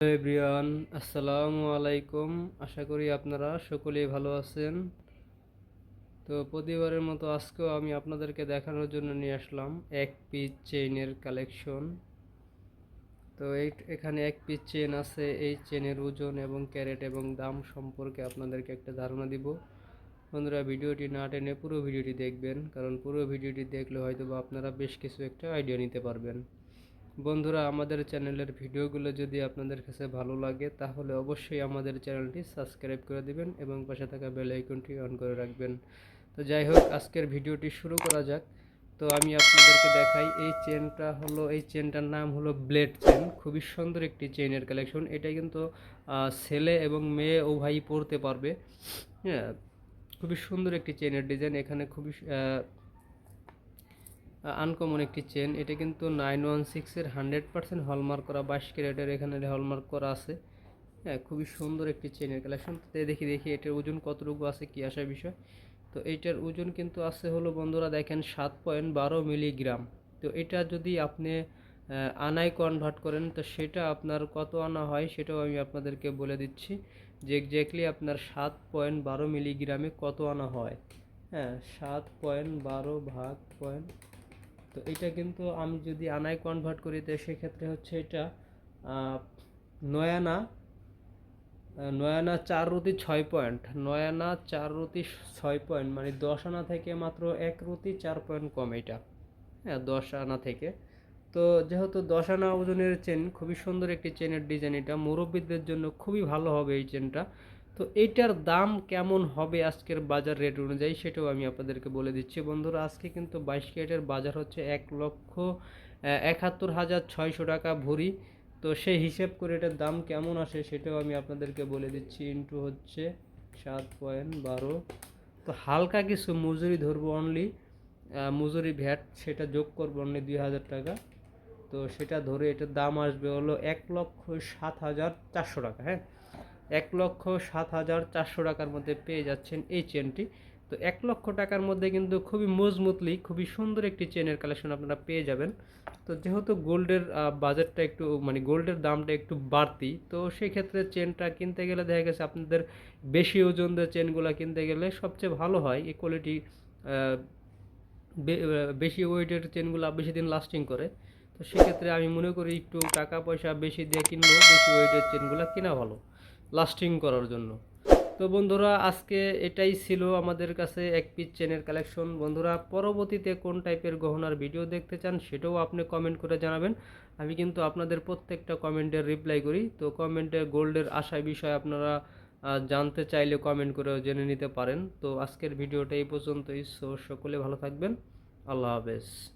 Everyone, আসসালামু আলাইকুম। আশা করি আপনারা সকলেই ভালো আছেন। তো প্রতিবারের মতো আজকেও আমি আপনাদেরকে দেখানোর জন্য নিয়ে আসলাম এক পিস চেইনের কালেকশন। তো এই এখানে এক পিস চেন আছে, এই চেনের ওজন এবং ক্যারেট এবং দাম সম্পর্কে আপনাদেরকে একটা ধারণা দিব। বন্ধুরা, ভিডিওটি না টেনে পুরো ভিডিওটি দেখবেন, কারণ পুরো ভিডিওটি দেখলে হয়তো বা আপনারা বেশ কিছু একটা আইডিয়া নিতে পারবেন। বন্ধুরা, আমাদের চ্যানেলের ভিডিওগুলো যদি আপনাদের কাছে ভালো লাগে, তাহলে অবশ্যই আমাদের চ্যানেলটি সাবস্ক্রাইব করে দিবেন এবং পাশে থাকা বেল আইকনটি অন করে রাখবেন। তো যাই হোক, আজকের ভিডিওটি শুরু করা যাক। তো আমি আপনাদেরকে দেখাই, এই চেনটা হলো, এই চেনটার নাম হলো ব্লেড চেন। খুবই সুন্দর একটি চেনের কালেকশন। এটা কিন্তু ছেলে এবং মেয়ে উভয়ই পরতে পারবে। হ্যাঁ খুবই সুন্দর একটি চেনের ডিজাইন। এখানে খুবই আনকমন একটি চেন এটা কিন্তু নাইন ওয়ান সিক্সের হান্ড্রেড পার্সেন্ট হলমার্ক করা, বাইশ ক্যারেটের এখানে হলমার্ক করা আছে। হ্যাঁ খুবই সুন্দর একটি চেনের কালেকশন তো দেখি দেখি এটার ওজন কতটুকু আছে কি আসার বিষয়। তো এটার ওজন কিন্তু আছে হলো বন্ধুরা দেখেন সাত পয়েন্ট বারো মিলিগ্রাম তো এটা যদি আপনি আনায় কনভার্ট করেন, তো সেটা আপনার কত আনা হয় সেটাও আমি আপনাদেরকে বলে দিচ্ছি। যে এক্স্যাক্টলি আপনার সাত পয়েন্ট বারো মিলিগ্রামে কত আনা হয়। হ্যাঁ সাত পয়েন্ট বারো ভাগ পয়েন্ট তো এটা কিন্তু আমি যদি আনায় কনভার্ট করি তো সেক্ষেত্রে হচ্ছে এটা আহ, নয় আনা নয় আনা চার রুটি ছয় পয়েন্ট নয় আনা চার রুটি ছয় পয়েন্ট মানে দশ আনা থেকে মাত্র এক রুটি চার পয়েন্ট কম এটা। হ্যাঁ দশ আনা থেকে। তো যেহেতু দশ আনা ওজনের চেন খুবই সুন্দর একটি চেনের ডিজাইন এটা মুরব্বীদের জন্য খুবই ভালো হবে এই চেনটা তো এইটার দাম কেমন হবে আজকের বাজার রেট অনুযায়ী সেটাও আমি আপনাদেরকে বলে দিচ্ছি। বন্ধুরা, আজকে কিন্তু বাইশ ক্যারেটের বাজার হচ্ছে এক লক্ষ একাত্তর হাজার ছয়শো টাকা ভরি। তো সেই হিসেব করে এটার দাম কেমন আসে সেটাও আমি আপনাদেরকে বলে দিচ্ছি। ইন্টু হচ্ছে সাত পয়েন্ট বারো। তো হালকা কিছু মজুরি ধরবো অনলি মজুরি ভ্যাট, সেটা যোগ করব অনলি দুই হাজার টাকা। তো সেটা ধরে এটার দাম আসবে হলো এক লক্ষ সাত হাজার চারশো টাকা হ্যাঁ? এক লক্ষ সাত হাজার চারশো টাকার মধ্যে পেয়ে যাচ্ছেন এই চেনটি। তো এক লক্ষ টাকার মধ্যে কিন্তু খুবই মজবুতলি, খুবই সুন্দর একটি চেনের কালেকশন আপনারা পেয়ে যাবেন। তো যেহেতু গোল্ডের বাজেটটা একটু মানে গোল্ডের দামটা একটু বাড়তি, তো সেই ক্ষেত্রে চেনটা কিনতে গেলে দেখা গেছে আপনাদের বেশি ওজনদের চেনগুলো কিনতে গেলে সবচেয়ে ভালো হয়। এই কোয়ালিটি বেশি ওয়েটের চেনগুলো বেশি দিন লাস্টিং করে। তো সেক্ষেত্রে আমি মনে করি একটু টাকা পয়সা বেশি দিয়ে কিনবো বেশি ওয়েটের চেনগুলো কেনা ভালো। লাস্টিং করার জন্য। তো বন্ধুরা, আজকে এটাই ছিল আমাদের কাছে এক পিস চেনের কালেকশন। বন্ধুরা, পরবর্তীতে কোন টাইপের গহনার ভিডিও দেখতে চান সেটাও আপনি কমেন্ট করে জানাবেন। আমি কিন্তু আপনাদের প্রত্যেকটা কমেন্টের রিপ্লাই করি। তো কমেন্টে গোল্ডের আশায় বিষয় আপনারা জানতে চাইলে কমেন্ট করে জেনে নিতে পারেন। তো আজকের ভিডিওটা এই পর্যন্তই। সো সকলে ভালো থাকবেন। আল্লাহ হাফেজ।